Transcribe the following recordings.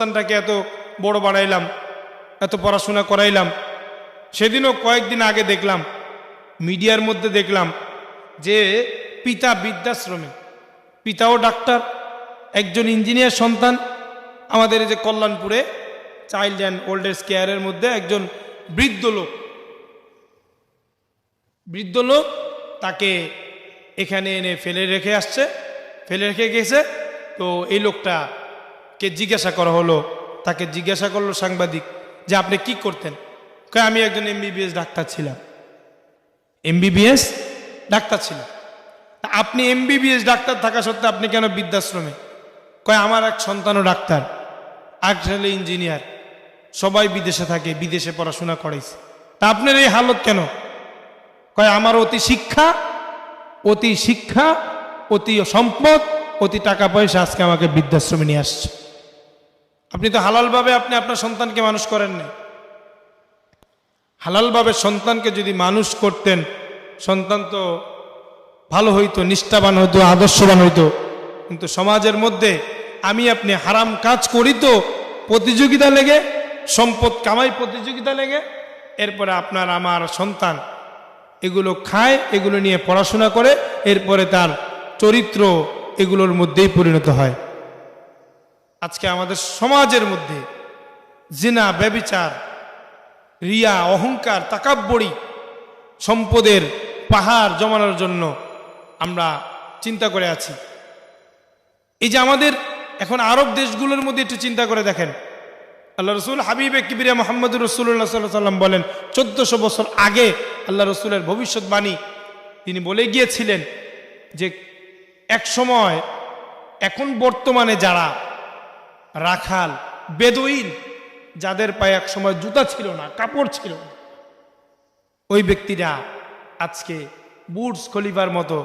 সন্তানটাকে এত বড় বাড়াইলাম এত পড়াশোনা করাইলাম। সেদিনও কয়েকদিন আগে দেখলাম, মিডিয়ার মধ্যে দেখলাম যে পিতা বৃদ্ধাশ্রমে, পিতাও ডাক্তার, একজন ইঞ্জিনিয়ার সন্তান, আমাদের এই যে কল্যাণপুরে চাইল্ড অ্যান্ড ওল্ড এজ কেয়ারের মধ্যে একজন বৃদ্ধ লোক। বৃদ্ধ লোক তাকে এখানে এনে ফেলে রেখে আসছে, ফেলে রেখে গেছে। তো এই লোকটাকে জিজ্ঞাসা করা হলো, তাকে জিজ্ঞাসা করল সাংবাদিক যে আপনি কি করতেন? কয়, আমি একজন এমবিবিএস ডাক্তার ছিলাম। এমবিবিএস ডাক্তার ছিলাম। আপনি এমবিবিএস ডাক্তার থাকা সত্ত্বেও আপনি কেন বৃদ্ধাশ্রমে? কয়, আমার এক সন্তানও ডাক্তার আর ছেলে ইঞ্জিনিয়ার, সবাই বিদেশে থাকে, বিদেশে পড়াশোনা করাইছে। তা আপনার এই হালত কেন? কয়, আমার অতি শিক্ষা অতি শিক্ষা, অতি সম্পদ, অতি টাকা পয়সা আজকে আমাকে বৃদ্ধাশ্রমে নিয়ে আসছে। আপনি তো হালালভাবে আপনি আপনার সন্তানকে মানুষ করেন না হালালভাবে সন্তানকে যদি মানুষ করতেন, সন্তান তো ভালো হইতো, নিষ্ঠাবান হইতো, আদর্শবান হইতো। কিন্তু সমাজের মধ্যে আমি আপনি হারাম কাজ করি তো, প্রতিযোগিতা লেগে, সম্পদ কামাই প্রতিযোগিতা লেগে, এরপরে আপনার আমার সন্তান এগুলো খায়, এগুলো নিয়ে পড়াশোনা করে, এরপরে তার চরিত্র এগুলোর মধ্যেই পরিণত হয়। আজকে আমাদের সমাজের মধ্যে জিনা, ব্যবিচার, রিয়া, অহংকার তাকাব্বড়ি সম্পদের পাহাড় জমানোর জন্য আমরা চিন্তা করে আছি। এই যে আমাদের এখন আরব দেশগুলোর মধ্যে একটু চিন্তা করে দেখেন। আল্লাহ রসুল হাবিবে কিবিরিয়া মোহাম্মদ রসুল্লাহ সাল্লাম বলেন, চোদ্দশো বছর আগে আল্লাহ রসুলের ভবিষ্যৎবাণী তিনি বলে গিয়েছিলেন যে, এক সময় এখন বর্তমানে যারা রাখাল, বেদুইন, যাদের পায়ে এক সময় জুতা ছিল না, কাপড় ছিল না। ওই ব্যক্তিরা আজকে বুটস খলিফার মতো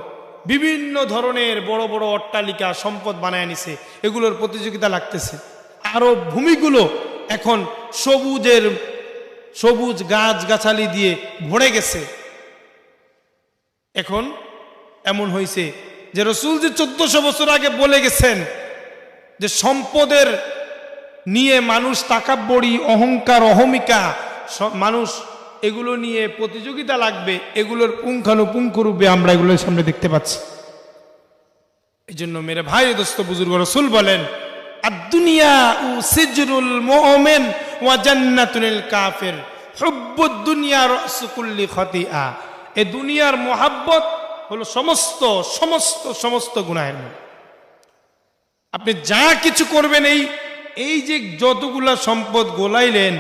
বিভিন্ন ধরনের বড় বড় অট্টালিকা, সম্পদ বানায় নিছে। এগুলোর প্রতিযোগিতা লাগতেছে। আরও ভূমিগুলো এখন সবুজের, সবুজ গাছ গাছালি দিয়ে ভরে গেছে। এখন এমন হয়েছে যে রসুল যে চোদ্দশো বছর আগে বলে গেছেন যে সম্পদের নিয়ে মানুষ তাকাব্বড়ি অহংকার, অহমিকা মানুষ এগুলো নিয়ে প্রতিযোগিতা লাগবে, এগুলোর পুঙ্খানুপুঙ্খ রূপে আমরা এগুলোর সামনে দেখতে পাচ্ছি। এই জন্য মেরে ভাই, দোস্ত, বুজুর্গ রসুল বলেন কাফের এ দুনিয়ার মোহাব্বত হলো সমস্ত সমস্ত সমস্ত গুনাহের মূল আপনি যা কিছু করবেন এই এই যে যতগুলা সম্পদ গোলাইলেন,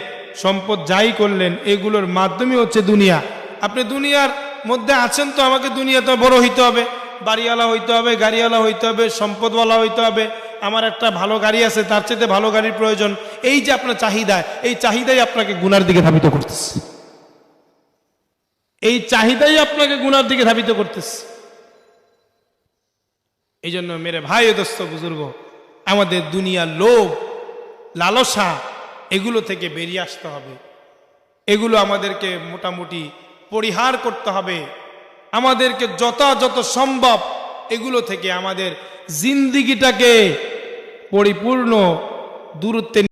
সম্পদ যাই করলেন, এগুলোর মাধ্যমে হচ্ছে দুনিয়া। আপনি দুনিয়ার মধ্যে আছেন তো, আমাকে দুনিয়াতে বড় হইতে হবে। বাড়িওয়ালা হইতে হবে, গাড়িওয়ালা হইতে হবে, সম্পদওয়ালা হইতে হবে। আমার একটা ভালো গাড়ি আছে, তার চেয়ে ভালো গাড়ির প্রয়োজন। এই যে আপনার চাহিদা, এই চাহিদাই আপনাকে গুনার দিকে ধাবিত করতেছে। এই চাহিদাই আপনাকে গুনার দিকে ধাবিত করতেছে। এই জন্য মেরে ভাই ও দোস্ত, বুজুর্গ আমাদের দুনিয়ার লোভ, লালসা, এগুলো থেকে বেরিয়ে আসতে হবে। এগুলো আমাদেরকে মোটামুটি পরিহার করতে হবে। আমাদেরকে যথাযথ সম্ভব এগুলো থেকে আমাদের জিন্দিগিটাকে পরিপূর্ণ দূরত্বে